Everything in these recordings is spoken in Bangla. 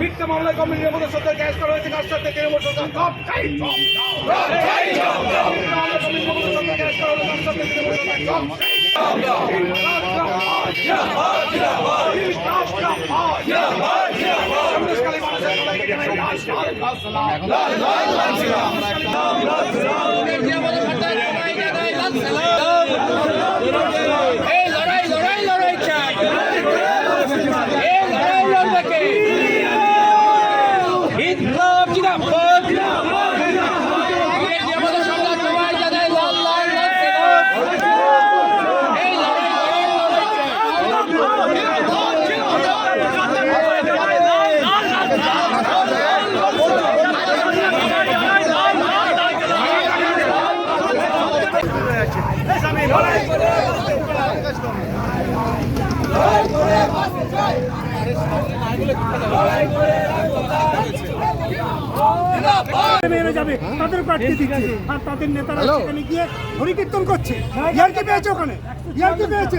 মিথ্যা মামলায় কমিটির মধ্যে সরকার? গ্যাস করা হয়েছে, কার সাথে তৃণমূল সরকার? সব জানাই লাল লাল লাল লাল লাল লাল এই লড়াই লড়াই লড়াই চাই এই লড়াই লড়বে কে বিপ্লব জিন্দাবাদ ইংরেজি আমাদের সরকার সবাই জানাই লাল লাল লাল সেবক এই লড়াই লড়াই লড়াই চাই মেরে যাবে তাদের প্রার্থী দিচ্ছে আর তাদের নেতারা সেখানে গিয়ে হরিকীর্তন করছে ইয়ার কি পেয়েছে ওখানে ইয়ার কি পেয়েছে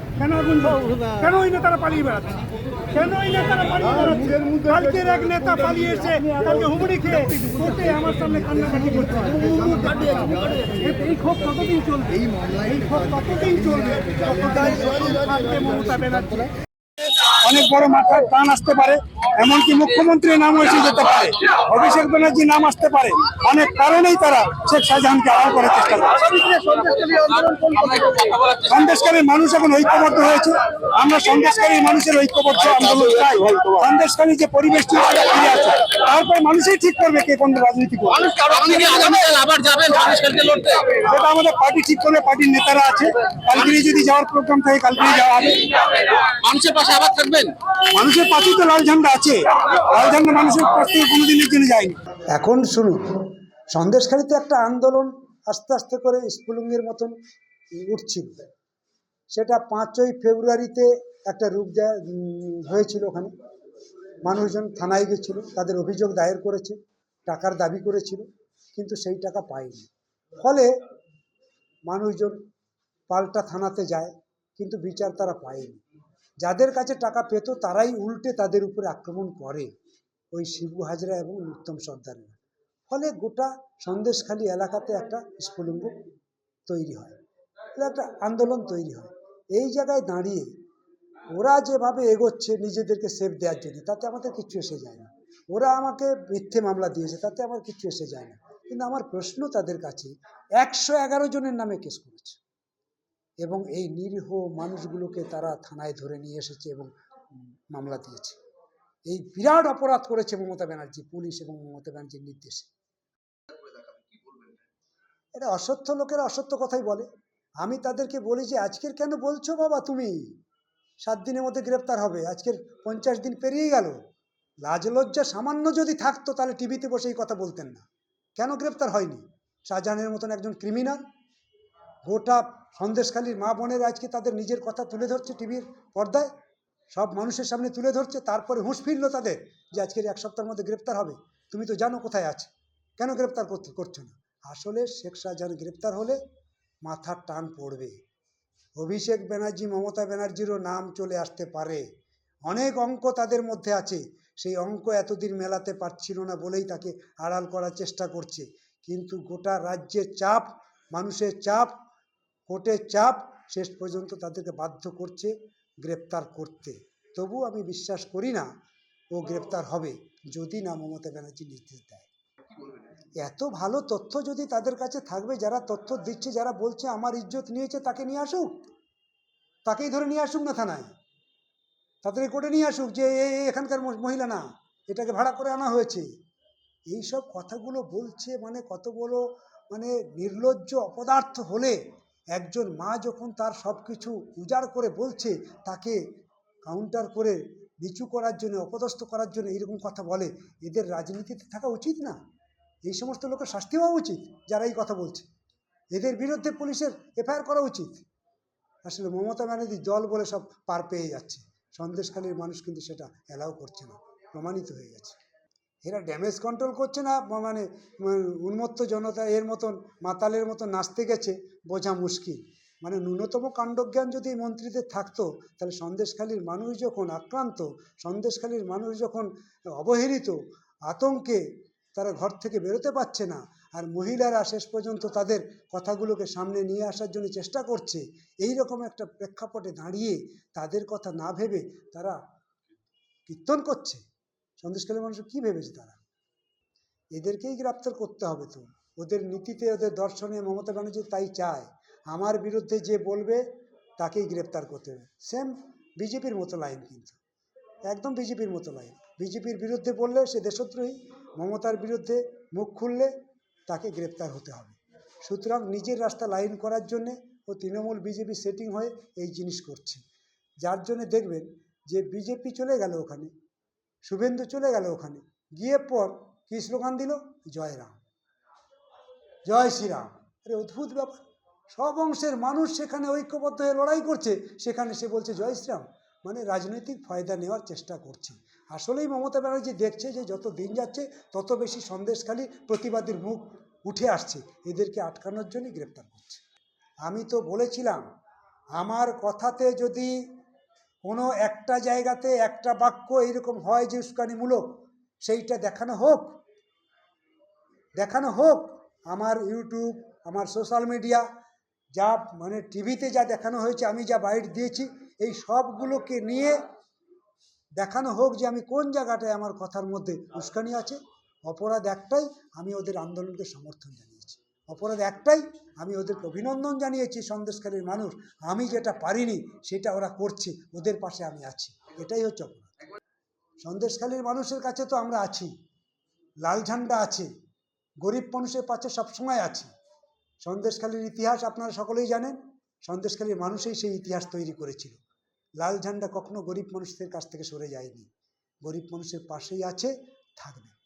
কেন আগুন কেন ওই নেতারা পালিয়ে বেড়াচ্ছে? কেন ওই নেতারা পালিয়ে বেড়াচ্ছে? কালকের এক নেতা পালিয়ে এসে কালকে হুমড়ি খেয়ে কোর্টে আমার সামনে কান্নাকাটি করতে এ- এই ক্ষোভ কতদিন চলবে? এই এই ক্ষোভ কতদিন চলবে? মমতা ব্যানার্জি অনেক বড় মাথার টান আসতে পারে, এমনকি মুখ্যমন্ত্রীর নামও এসে যেতে পারে। অভিষেক ব্যানার্জির নাম আসতে পারে। অনেক কারণেই তারা শেখ শাহজাহানকে আড়াল করার চেষ্টা করে সন্দেশকারী মানুষ এখন ঐক্যবদ্ধ হয়েছে। আমরা সন্দেশকারী মানুষের ঐক্যবদ্ধ আন্দোলন চাই। সন্দেশকারী যে পরিবেশটি আছে তারপর মানুষই ঠিক করবে কে কোন রাজনীতি করবে। আপনি কি আগামীকাল আবার যাবেন সন্দেশকারীকে সেটা আমাদের পার্টি ঠিক করবে পার্টির নেতারা আছে। কালকেরই যদি যাওয়ার প্রোগ্রাম থাকে কালকেরই যাওয়া হবে। মানুষের পাশে আবার থাকবেন? মানুষের পাশেই তো লাল ঝান্ডা আছে। লাল ঝান্ডা মানুষের পাশ থেকে কোনোদিনের জন্য যায়নি। এখন শুনুন সন্দেশখালিতে একটা আন্দোলন আস্তে আস্তে করে স্ফুলিঙ্গের মতন উঠছিল। সেটা পাঁচই ফেব্রুয়ারিতে একটা রূপ দেয়া উম, হয়েছিল ওখানে। মানুষজন থানায় গেছিল, তাদের অভিযোগ দায়ের করেছে, টাকার দাবি করেছিল, কিন্তু সেই টাকা পায়নি। ফলে মানুষজন পাল্টা থানাতে যায়, কিন্তু বিচার তারা পায়নি। যাদের কাছে টাকা পেত, তারাই উল্টে তাদের উপরে আক্রমণ করে, ওই শিবু হাজরা এবং উত্তম সর্দারেরা। ফলে গোটা সন্দেশখালী এলাকাতে একটা স্ফুলিঙ্গ তৈরি হয়, একটা আন্দোলন তৈরি হয়। এই জায়গায় দাঁড়িয়ে ওরা যেভাবে এগোচ্ছে নিজেদেরকে সেফ দেওয়ার জন্য, তাতে আমাদের কিছু এসে যায় না। ওরা আমাকে মিথ্যে মামলা দিয়েছে, তাতে আমার কিছু এসে যায় না। কিন্তু আমার প্রশ্ন তাদের কাছে, একশো এগারো জনের নামে কেস করেছে। এবং এই নিরীহ মানুষগুলোকে তারা থানায় ধরে নিয়ে এসেছে এবং মামলা দিয়েছে। এই বিরাট অপরাধ করেছে মমতা ব্যানার্জি, পুলিশ এবং মমতা ব্যানার্জির নির্দেশে। এটা অসত্য লোকেরা অসত্য কথাই বলে। আমি তাদেরকে বলি যে, আজকের কেন বলছো বাবা তুমি? সাত দিনের মধ্যে গ্রেপ্তার হবে। আজকের পঞ্চাশ দিন পেরিয়ে গেল। লাজ লজ্জা সামান্য যদি থাকতো, তাহলে টিভিতে বসে এই কথা বলতেন না। কেন গ্রেপ্তার হয়নি? শাহজাহানের মতন একজন ক্রিমিনাল? গোটা সন্দেশখালীর মা বোনের আজকে তাদের নিজের কথা তুলে ধরছে টিভির পর্দায়? সব মানুষের সামনে তুলে ধরছে, তারপরে হুঁশ ফিরলো তাদের যে আজকের এক সপ্তাহের মধ্যে গ্রেপ্তার হবে। তুমি তো জানো কোথায় আছে। কেন গ্রেপ্তার করছ না? আসলে শেখ শাহজাহান গ্রেপ্তার হলে মাথার টান পড়বে। অভিষেক ব্যানার্জি, মমতা ব্যানার্জিরও নাম চলে আসতে পারে। অনেক অঙ্ক তাদের মধ্যে আছে। সেই অঙ্ক এতদিন মেলাতে পারছিল না বলেই তাকে আড়াল করার চেষ্টা করছে। কিন্তু গোটা রাজ্যের চাপ, মানুষের চাপ কোর্টের চাপ শেষ পর্যন্ত তাদেরকে বাধ্য করছে গ্রেপ্তার করতে। তবু আমি বিশ্বাস করি না ও গ্রেপ্তার হবে, যদি না মমতা ব্যানার্জি নির্দেশ দেয়। এত ভালো তথ্য যদি তাদের কাছে থাকবে, যারা তথ্য দিচ্ছে, যারা বলছে, আমার ইজ্জত নিয়েছে, তাকে নিয়ে আসুক? তাকেই ধরে নিয়ে আসুক না থানায়। তাদের কোর্টে নিয়ে আসুক যে এখানকার মহিলা না, এটাকে ভাড়া করে আনা হয়েছে। এই সব কথাগুলো বলছে মানে কত বড় মানে নির্লজ্জ অপদার্থ হলে একজন মা যখন তার সব কিছু উজাড় করে বলছে, তাকে কাউন্টার করে নিচু করার জন্য, অপদস্থ করার জন্য এরকম কথা বলে, এদের রাজনীতিতে থাকা উচিত না? এই সমস্ত লোকের শাস্তি হওয়া উচিত যারা এই কথা বলছে। এদের বিরুদ্ধে পুলিশের এফআইআর করা উচিত। আসলে মমতা ব্যানার্জি দল বলে সব পার পেয়ে যাচ্ছে। সন্দেশখালীর মানুষ কিন্তু সেটা অ্যালাউ করছে না, প্রমাণিত হয়ে গেছে। এরা ড্যামেজ কন্ট্রোল করছে না মানে মানে উন্মত্ত জনতা এর মতন, মাতালের মতন নাচতে গেছে, বোঝা মুশকিল। মানে ন্যূনতম কাণ্ডজ্ঞান যদি মন্ত্রীদের থাকতো, তাহলে সন্দেশখালীর মানুষ যখন আক্রান্ত, সন্দেশখালীর মানুষ যখন অবহেলিত, আতঙ্কে তারা ঘর থেকে বেরোতে পারছে না। আর মহিলারা শেষ পর্যন্ত তাদের কথাগুলোকে সামনে নিয়ে আসার জন্য চেষ্টা করছে। এই রকম একটা প্রেক্ষাপটে দাঁড়িয়ে তাদের কথা না ভেবে তারা কীর্তন করছে। সন্দেশকালের মানুষ কী ভেবেছে তারা? এদেরকেই গ্রেপ্তার করতে হবে তো। ওদের নীতিতে, ওদের দর্শনে মমতা ব্যানার্জি তাই চায়। আমার বিরুদ্ধে যে বলবে, তাকেই গ্রেপ্তার করতে হবে। সেম বিজেপির মতো লাইন কিন্তু। একদম বিজেপির মতো লাইন। বিজেপির বিরুদ্ধে বললে সে দেশদ্রোহী। মমতার বিরুদ্ধে মুখ খুললে তাকে গ্রেপ্তার হতে হবে। সুতরাং নিজের রাস্তা লাইন করার জন্যে ও তৃণমূল বিজেপি সেটিং হয়ে এই জিনিস করছে। যার জন্য দেখবেন যে বিজেপি চলে গেল ওখানে, শুভেন্দু চলে গেল ওখানে, গিয়ে পর কী স্লোগান দিল? জয় রাম। জয় শ্রীরাম। আরে অদ্ভুত ব্যাপার। সব অংশের মানুষ সেখানে ঐক্যবদ্ধ হয়ে লড়াই করছে, সেখানে সে বলছে জয় শ্রীরাম। মানে রাজনৈতিক ফায়দা নেওয়ার চেষ্টা করছে। আসলেই মমতা ব্যানার্জি দেখছে যে যত দিন যাচ্ছে, তত বেশি সন্দেশখালী প্রতিবাদীর মুখ উঠে আসছে। এদেরকে আটকানোর জন্যই গ্রেপ্তার করছে। আমি তো বলেছিলাম, আমার কথাতে যদি কোনো একটা জায়গাতে একটা বাক্য এইরকম হয় যে উস্কানিমূলক, সেইটা দেখানো হোক দেখানো হোক, আমার ইউটিউব, আমার সোশ্যাল মিডিয়া, যা মানে টিভিতে যা দেখানো হয়েছে, আমি যা বাইট দিয়েছি, এই সবগুলোকে নিয়ে দেখানো হোক যে আমি কোন জায়গাটায় আমার কথার মধ্যে উস্কানি আছে। অপরাধ একটাই, আমি ওদের আন্দোলনকে সমর্থন জানিয়েছি। অপরাধ একটাই, আমি ওদেরকে অভিনন্দন জানিয়েছি, সন্দেশকারীর মানুষ। আমি যেটা পারিনি, সেটা ওরা করছে, ওদের পাশে আমি আছি। এটাই হচ্ছে অপরাধ। সন্দেশখালীর মানুষের কাছে তো আমরা আছি। লাল ঝান্ডা আছে। গরিব মানুষের পাশে সবসময় আছি। সন্দেশখালীর ইতিহাস আপনারা সকলেই জানেন। সন্দেশখালীর মানুষই সেই ইতিহাস তৈরি করেছিল। লাল ঝান্ডা কখনো গরিব মানুষদের কাছ থেকে সরে যায়নি। গরিব মানুষের পাশেই আছে থাকবে।